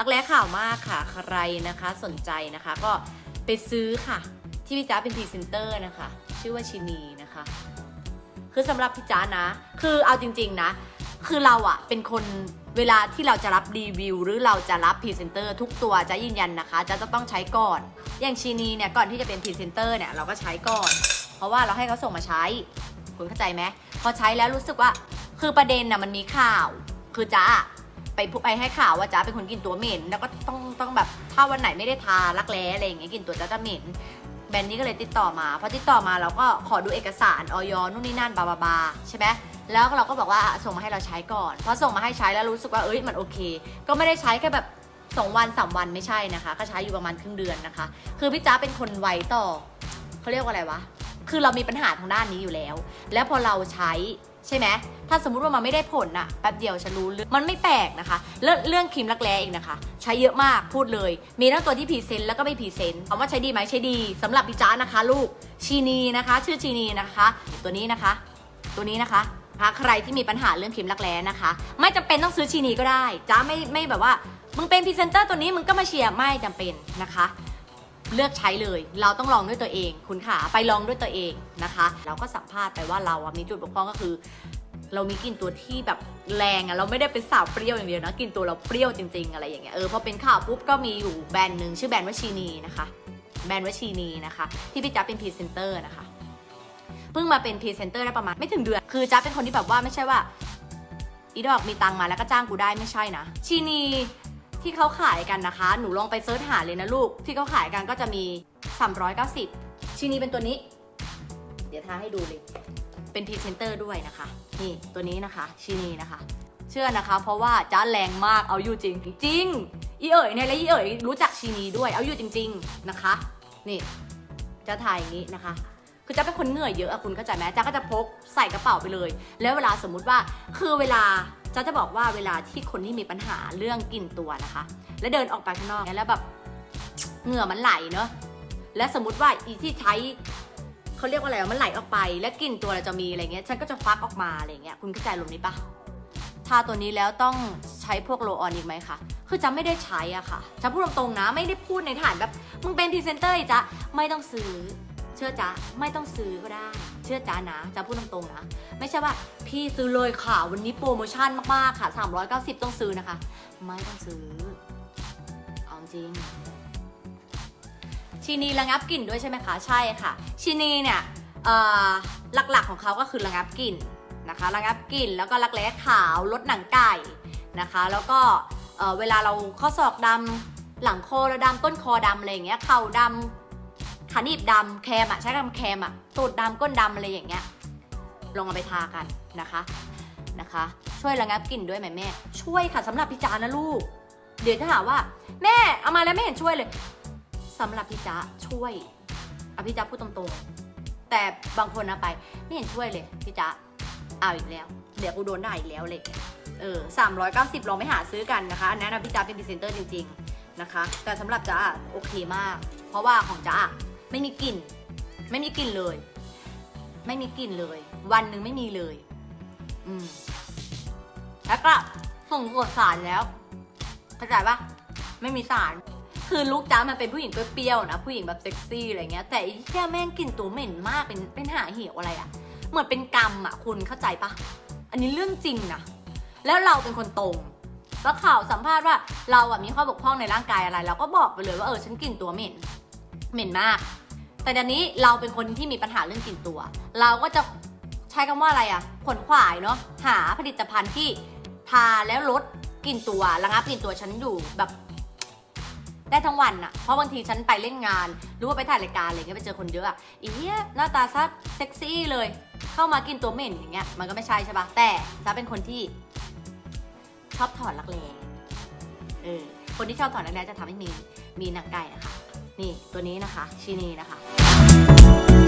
รักแร้ข่าวมากค่ะ ใครนะคะสนใจนะคะก็ไปซื้อค่ะ ที่พี่จ้าเป็นพรีเซนเตอร์นะคะ ชื่อว่าชินีนะคะ คือสำหรับพี่จ้านะ คือเอาจริง ๆนะ คือเราอะเป็นคนเวลาที่เราจะรับรีวิว หรือเราจะรับพรีเซนเตอร์ทุกตัวจะยืนยันนะคะ จะจะต้องใช้ก่อน อย่างชินีเนี่ยก่อนที่จะเป็นพรีเซนเตอร์เนี่ยเราก็ใช้ก่อน เพราะว่าเราให้เขาส่งมาใช้ คุณเข้าใจไหมพอใช้แล้วรู้สึกว่า คือประเด็นน่ะมันมีข่าว คือจ้า ไปพูไปให้ข่าวว่าจ้าเป็นคนกินตัวเหม็น แล้วก็ต้องต้องแบบถ้าวันไหนไม่ได้ทารักแร้อะไรอย่างเงี้ยกินตัวจ้าจะเหม็นแบรนด์นี้ก็เลยติดต่อมาพอติดต่อมาเราก็ขอดูเอกสารออยนู่นนี่นั่นบาบาบาใช่ไหมแล้วเราก็บอกว่าส่งมาให้เราใช้ก่อนพอส่งมาให้ใช้แล้วรู้สึกว่าเอ้ยมันโอเค ก็ไม่ได้ใช้แค่แบบสองวันสามวันไม่ใช่นะคะ ก็ใช้อยู่ประมาณครึ่งเดือนนะคะ คือพี่จ้าเป็นคนไวต่อเขาเรียกว่าอะไรวะ คือเรามีปัญหาทางด้านนี้อยู่แล้ว แล้วพอเราใช้ ใช่ไหมถ้าสมมุติว่ามันไม่ได้ผลอะแป๊บเดียวฉันรู้เรื่องมันไม่แปลกนะคะเรื่องเรื่องครีมรักแร้เองนะคะ ใช้เยอะมากพูดเลย มีทั้งตัวที่พรีเซนต์แล้วก็ไม่พรีเซนต์ถามว่าใช้ดีไหมใช้ดีสำหรับพี่จ้านะคะ ลูกชีนีนะคะ ชื่อชีนีนะคะ ตัวนี้นะคะ ตัวนี้นะคะคะใครที่มีปัญหาเรื่องครีมรักแร้นะคะ ไม่จำเป็นต้องซื้อชีนีก็ได้จ้าไม่ไม่แบบว่ามึงเป็นพรีเซนเตอร์ตัวนี้มึงก็มาเชียร์ไม่จำเป็นนะคะ เลือกใช้เลย เราต้องลองด้วยตัวเอง คุณขาไปลองด้วยตัวเองนะคะ เราก็สัมภาษณ์ไปว่าเราอะมีจุดบกพร่องก็คือ เรามีกลิ่นตัวที่แบบแรงอะเราไม่ได้เป็นสาวเปรี้ยวอย่างเดียวนะกลิ่นตัวเราเปรี้ยวจริง ๆ อะไรอย่างเงี้ยเออพอเป็นข่าวปุ๊บก็มีอยู่แบรนด์หนึ่งชื่อแบรนด์ว่าชีนีนะคะ แบรนด์ว่าชีนีนะคะ ที่พี่จ๊าเป็นพรีเซนเตอร์นะคะเพิ่งมาเป็นพรีเซนเตอร์ได้ประมาณไม่ถึงเดือนคือจ๊าเป็นคนที่แบบว่าไม่ใช่ว่าอีดอกมีตังมาแล้วก็จ้างกูได้ไม่ใช่นะชีนี ที่เขาขายกันนะคะ หนูลองไปเซิร์ชหาเลยนะลูก ที่เขาขายกันก็จะมี 390ชีนีเป็นตัวนี้ เดี๋ยวทาให้ดูเลย เป็นพรีเซนเตอร์ด้วยนะคะ นี่ตัวนี้นะคะชีนีนะคะ เชื่อนะคะ เพราะว่าจ้าแรงมากเอาอยู่จริง จริง อีเอ๋ยเนี่ยและอีเอ๋ยรู้จักชีนีด้วย เอาอยู่จริง ๆนะคะ นี่จะถ่ายอย่างนี้นะคะคือจ้าเป็นคนเหนื่อยเยอะอะคุณเข้าใจไหมจ้าก็จะพกใส่กระเป๋าไปเลย แล้วเวลาสมมุติว่าคือเวลา จ้าจะบอกว่าเวลาที่คนที่มีปัญหาเรื่องกลิ่นตัวนะคะ แล้วเดินออกไปข้างนอกเนี่ยแล้วแบบเหงื่อมันไหลเนอะและสมมติว่าอีที่ใช้เขาเรียกว่าอะไรมันไหลออกไป แล้วกลิ่นตัวเราจะมีอะไรเงี้ยฉันก็จะฟักออกมาอะไรเงี้ยคุณเข้าใจลมนี้ปะทาตัวนี้แล้วต้องใช้พวกโรลออนอีกไหมคะคือจะไม่ได้ใช้อะค่ะจะพูดตรงๆนะ ไม่ได้พูดในฐานแบบมึงเป็นพรีเซนเตอร์จ้ะไม่ต้องซื้อ เชื่อจ้าไม่ต้องซื้อก็ได้ เชื่อจ้านะจะพูดตรงๆนะ ไม่ใช่ว่าพี่ซื้อเลยค่ะ วันนี้โปรโมชั่นมากๆค่ะ 390 ต้องซื้อนะคะ ไม่ต้องซื้อ เอาจริง ชีนีระงับกลิ่นด้วยใช่ไหมคะ ใช่ค่ะ ชีนีเนี่ยหลักๆของเขาก็คือระงับกลิ่นนะคะระงับกลิ่นแล้วก็รักแร้ขาวลดหนังไก่นะคะ แล้วก็เวลาเราข้อศอกดำหลังคอเราดำต้นคอดำอะไรอย่างเงี้ยเข่าดำ ขาหนีบดำแคมอะใช้คำแคมอะตูดดำก้นดำอะไรอย่างเงี้ยลองเอาไปทากันนะคะนะคะ ช่วยระงับกลิ่นด้วยไหมแม่ ช่วยค่ะสำหรับพี่จานะลูก เดี๋ยวถ้าถาว่า แม่เอามาแล้วไม่เห็นช่วยเลยสำหรับพี่จ้าช่วยเอาพี่จ้าพูดตรงๆ แต่บางคนนะไป ไม่เห็นช่วยเลยพี่จ้าเอาอีกแล้ว เดี๋ยวกูโดนด่าอีกแล้วเลยเออสามร้อยเก้าสิบลองไปหาซื้อกันนะคะอันนั้นพี่จ้าเป็นพรีเซนเตอร์จริง ๆนะคะ แต่สำหรับจ้าโอเคมาก เพราะว่าของจ้า ไม่มีกลิ่น ไม่มีกลิ่นเลย ไม่มีกลิ่นเลย วันหนึ่งไม่มีเลย อืมแล้วก็ส่งกดสารแล้วเข้าใจปะไม่มีสาร คือลุกจ้ามันเป็นผู้หญิงเปรี้ยวๆนะผู้หญิงแบบเซ็กซี่อะไรเงี้ย แต่ไอ้แค่แม่งกลิ่นตัวเหม็นมากเป็นเป็นหาเหี่ยวอะไรอะเหมือนเป็นกรรมอะคุณเข้าใจปะอันนี้เรื่องจริงนะแล้วเราเป็นคนตรงแล้วข่าวสัมภาษณ์ว่าเราอะมีข้อบกพร่องในร่างกายอะไร เราก็บอกไปเลยว่าเออฉันกลิ่นตัวเหม็น เหม็นมาก แต่เดี๋ยวนี้เราเป็นคนที่มีปัญหาเรื่องกลิ่นตัว เราก็จะใช้คำว่าอะไรอะขนขวายเนาะหาผลิตภัณฑ์ที่ทาแล้วลดกลิ่นตัวระงับกลิ่นตัวฉันอยู่แบบได้ทั้งวันอะเพราะบางทีฉันไปเล่นงาน หรือว่าไปถ่ายรายการอะไรเงี้ยไปเจอคนเยอะอะอีเหี้ยหน้าตาซักเซ็กซี่เลย เข้ามากินตัวเหม็นอย่างเงี้ย มันก็ไม่ใช่ใช่ปะแต่จะเป็นคนที่ ชอบถอดรักแร้เออ คนที่ชอบถอดรักแร้จะทำให้มีมีหนังไก่นะคะ นี่ตัวนี้นะคะชีนีนะคะ